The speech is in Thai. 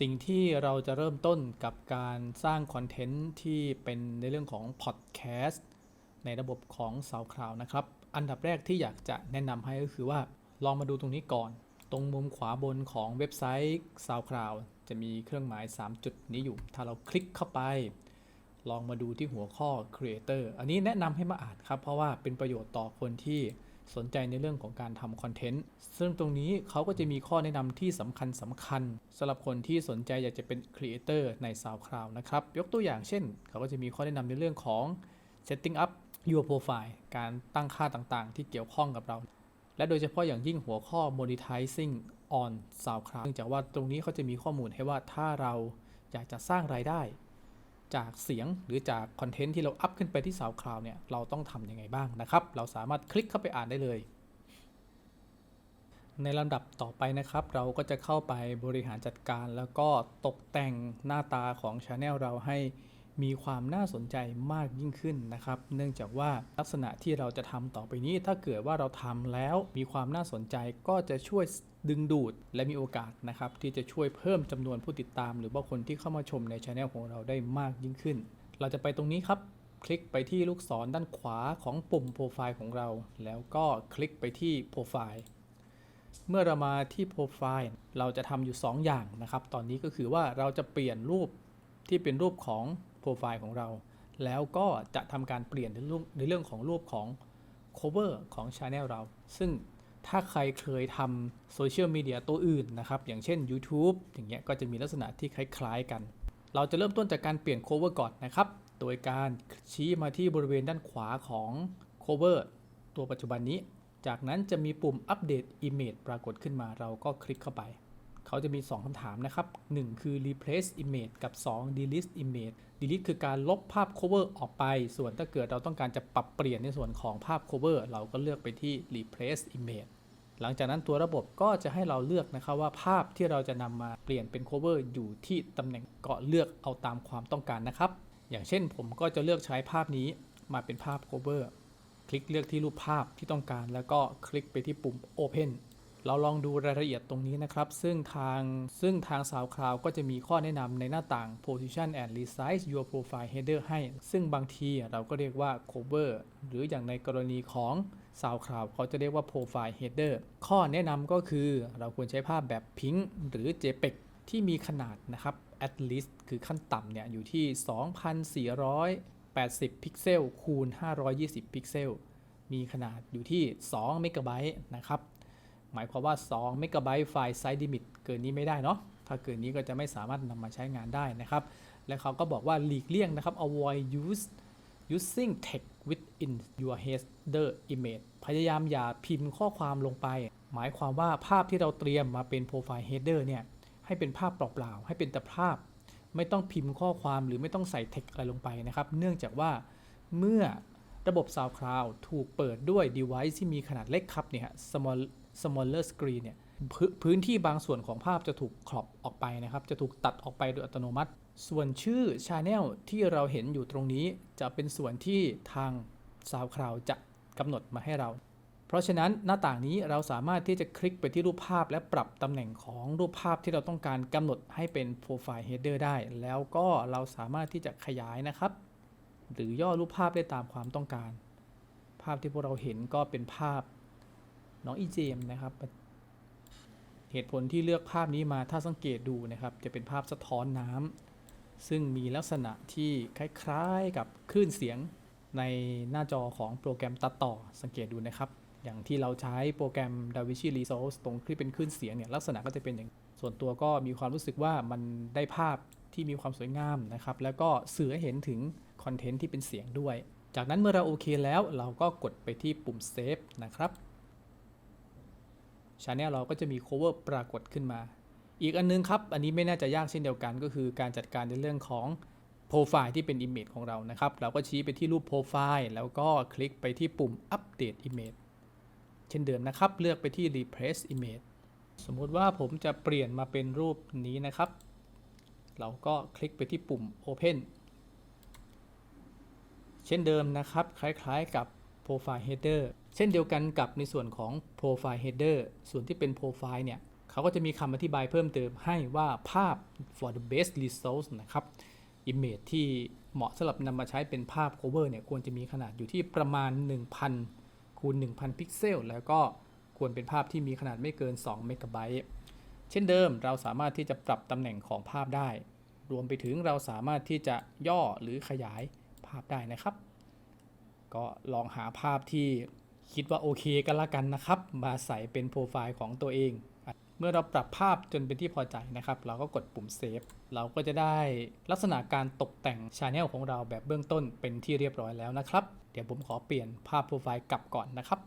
สิ่งที่เราจะเริ่มต้นกับการสร้างคอนเทนต์ที่เป็นในเรื่องของพอดแคสต์ในระบบของ SoundCloud นะครับ อันดับแรกที่อยากจะแนะนำให้ก็คือว่าลองมาดูตรงนี้ก่อน ตรงมุมขวาบนของเว็บไซต์ SoundCloud จะมีเครื่องหมาย 3 จุดนี้อยู่ ถ้าเราคลิกเข้าไป ลองมาดูที่หัวข้อ Creator อันนี้แนะนำให้มาอ่านครับ เพราะว่าเป็นประโยชน์ต่อคนที่ สนใจในเรื่องของการทำคอนเทนต์ซึ่งตรงนี้เขาก็จะมีข้อแนะนำที่สำคัญสำคัญสำหรับคนที่สนใจอยากจะเป็น Creator ใน SoundCloud นะครับ ยกตัวอย่างเช่น เขาก็จะมีข้อแนะนำในเรื่องของ setting up your profile การตั้งค่าต่างๆ ที่เกี่ยวข้องกับเรา และโดยเฉพาะอย่างยิ่งหัวข้อ monetizing on SoundCloud เนื่องจากว่าตรงนี้เขาจะมีข้อมูลให้ว่าถ้าเราอยากจะสร้างรายได้ จากเสียงหรือจากคอนเทนต์ที่เราอัพขึ้นไปที่ SoundCloud เนี่ยเราต้องทำยังไงบ้างนะครับ เราสามารถคลิกเข้าไปอ่านได้เลย ในลำดับต่อไปนะครับ เราก็จะเข้าไปบริหารจัดการ แล้วก็ตกแต่งหน้าตาของ Channel เราให้มีความน่าสนใจมากยิ่งขึ้นนะครับ เนื่องจากว่าลักษณะที่เราจะทำต่อไปนี้ ถ้าเกิดว่าเราทำแล้วมีความน่าสนใจก็จะช่วย ดึงดูดและมีโอกาสนะครับที่จะช่วยเพิ่มจำนวนผู้ติดตาม หรือว่าคนที่เข้ามาชมในช anel ของเราได้มากยิ่งขึ้น เราจะไปตรงนี้ครับ คลิกไปที่ลูกศรด้านขวาของปุ่มโปรไฟล์ของเรา แล้วก็คลิกไปที่โปรไฟล์เมื่อเรามาที่โปรไฟล์เราจะทำอยู่ 2 อย่างนะครับ ตอนนี้ก็คือว่าเราจะเปลี่ยนรูปที่เป็นรูปของโปรไฟล์ของเรา แล้วก็จะทำการเปลี่ยนในเรื่องในเรื่องของรูปของ cover ของ Channel เรา ซึ่ง ถ้าใครเคยทำโซเชียลมีเดียตัวอื่นนะครับ อย่างเช่น YouTube อย่างเงี้ยก็จะมีลักษณะที่คล้ายๆกัน เราจะเริ่มต้นจากการเปลี่ยน cover ก่อนนะครับ โดยการชี้มาที่บริเวณด้านขวาของ cover ตัวปัจจุบันนี้ จากนั้นจะมีปุ่มอัปเดต image ปรากฏขึ้นมาเราก็คลิกเข้าไป เขาจะมี 2คำถามนะครับ 1 คือ replace image กับ 2 delete image delete คือการลบภาพ cover ออกไป ส่วนถ้าเกิดเราต้องการจะปรับเปลี่ยนในส่วนของภาพ cover เราก็เลือกไปที่ replace image หลังจากนั้นตัวระบบก็จะให้เราเลือกนะครับว่าภาพที่เราจะนำมาเปลี่ยนเป็น cover อยู่ที่ตำแหน่งก็เลือกเอาตามความต้องการนะครับ อย่างเช่นผมก็จะเลือกใช้ภาพนี้มาเป็นภาพ cover คลิกเลือกที่รูปภาพที่ต้องการ แล้วก็คลิกไปที่ปุ่ม open เราลองดูรายละเอียดตรงนี้นะครับ ซึ่งทางซึ่งทาง SoundCloud ก็จะมีข้อแนะนำในหน้าต่าง Position and Resize Your Profile Header ให้ ซึ่งบางทีเราก็เรียกว่า cover หรืออย่างในกรณีของ SoundCloud เขาจะเรียกว่า Profile Header ข้อแนะนำก็คือเราควรใช้ภาพแบบ Pink หรือ JPEG ที่มีขนาดนะครับ at least คือขั้นต่ำเนี่ยอยู่ที่ 2480 พิกเซลคูณ 520 พิกเซล มีขนาดอยู่ที่ 2 เมกะไบต์นะครับ หมายความว่า2เมกะไบต์ไฟล์ไซส์ลิมิตเกินนี้ไม่ได้เนาะถ้าเกินนี้ก็จะไม่สามารถนำมาใช้งานได้นะครับ และเขาก็บอกว่าหลีกเลี่ยงนะครับ avoid use using text within your header image พยายามอย่าพิมพ์ข้อความลงไป หมายความว่าภาพที่เราเตรียมมาเป็น profile header เนี่ย ให้เป็นภาพเปล่าๆ ให้เป็นแต่ภาพ ไม่ต้องพิมพ์ข้อความหรือไม่ต้องใส่ text อะไรลงไปนะครับ เนื่องจากว่าเมื่อระบบ SoundCloud ถูกเปิดด้วย device ที่มีขนาดเล็กครับเนี่ย small smaller screen เนี่ยพพื้นที่บางส่วนของภาพจะถูกครอบออกไปนะครับ จะถูกตัดออกไปโดยอัตโนมัติ ส่วนชื่อ Channel ที่เราเห็นอยู่ตรงนี้จะเป็นส่วนที่ทาง SoundCloud จะกำหนดมาให้เรา เพราะฉะนั้นหน้าต่างนี้เราสามารถที่จะคลิกไปที่รูปภาพ และปรับตำแหน่งของรูปภาพที่เราต้องการกำหนดให้เป็น Profile Header ได้ แล้วก็เราสามารถที่จะขยายนะครับ หรือย่อรูปภาพได้ตามความต้องการ ภาพที่พวกเราเห็นก็เป็นภาพ น้องอีเจมนะครับ เหตุผลที่เลือกภาพนี้มาถ้าสังเกตดูนะครับ จะเป็นภาพสะท้อนน้ำซึ่งมีลักษณะที่คล้ายๆกับคลื่นเสียงในหน้าจอของโปรแกรมตัดต่อสังเกตดูนะครับ อย่างที่เราใช้โปรแกรม DaVinci Resolve ตรงที่เป็นคลื่นเสียงเนี่ยลักษณะก็จะเป็นอย่าง ส่วนตัวก็มีความรู้สึกว่ามันได้ภาพที่มีความสวยงามนะครับ แล้วก็สื่อให้เห็นถึงคอนเทนต์ที่เป็นเสียงด้วย จากนั้นเมื่อเราโอเคแล้วเราก็กดไปที่ปุ่ม Save นะครับ Channel เราก็จะมี cover ปรากฏขึ้นมา อีกอันนึงครับ อันนี้ไม่น่าจะยากเช่นเดียวกัน ก็คือการจัดการในเรื่องของ Profile ที่เป็น Image ของเรานะครับ เราก็ชี้ไปที่รูป Profile แล้วก็คลิกไปที่ปุ่ม Update Image เช่นเดิมนะครับ เลือกไปที่ Replace Image สมมุติว่าผมจะเปลี่ยนมาเป็นรูปนี้นะครับ เราก็คลิกไปที่ปุ่ม Open เช่นเดิมนะครับ คล้ายๆกับ Profile Header เช่นเดียวกันกับในส่วนของ Profile Header ส่วนที่เป็น Profile เนี่ยเขาก็จะมีคำอธิบายเพิ่มเติมให้ว่าภาพ for the best results นะครับ image ที่เหมาะสำหรับนำมาใช้เป็นภาพ cover เนี่ยควรจะมีขนาดอยู่ที่ประมาณ 1,000คูณ1,000 พิกเซล แล้วก็ควรเป็นภาพที่มีขนาดไม่เกิน2เมกะไบต์เช่นเดิมเราสามารถที่จะปรับตำแหน่งของภาพได้ รวมไปถึงเราสามารถที่จะย่อหรือขยายภาพได้นะครับ ก็ลองหาภาพที่คิดว่าโอเคกันละกันนะครับ มาใส่เป็นโปรไฟล์ของตัวเอง เมื่อเราปรับภาพจนเป็นที่พอใจนะครับ เราก็กดปุ่มเซฟ เราก็จะได้ลักษณะการตกแต่งชาแนลของเราแบบเบื้องต้นเป็นที่เรียบร้อยแล้วนะครับ เดี๋ยวผมขอเปลี่ยนภาพโปรไฟล์กลับก่อนนะครับ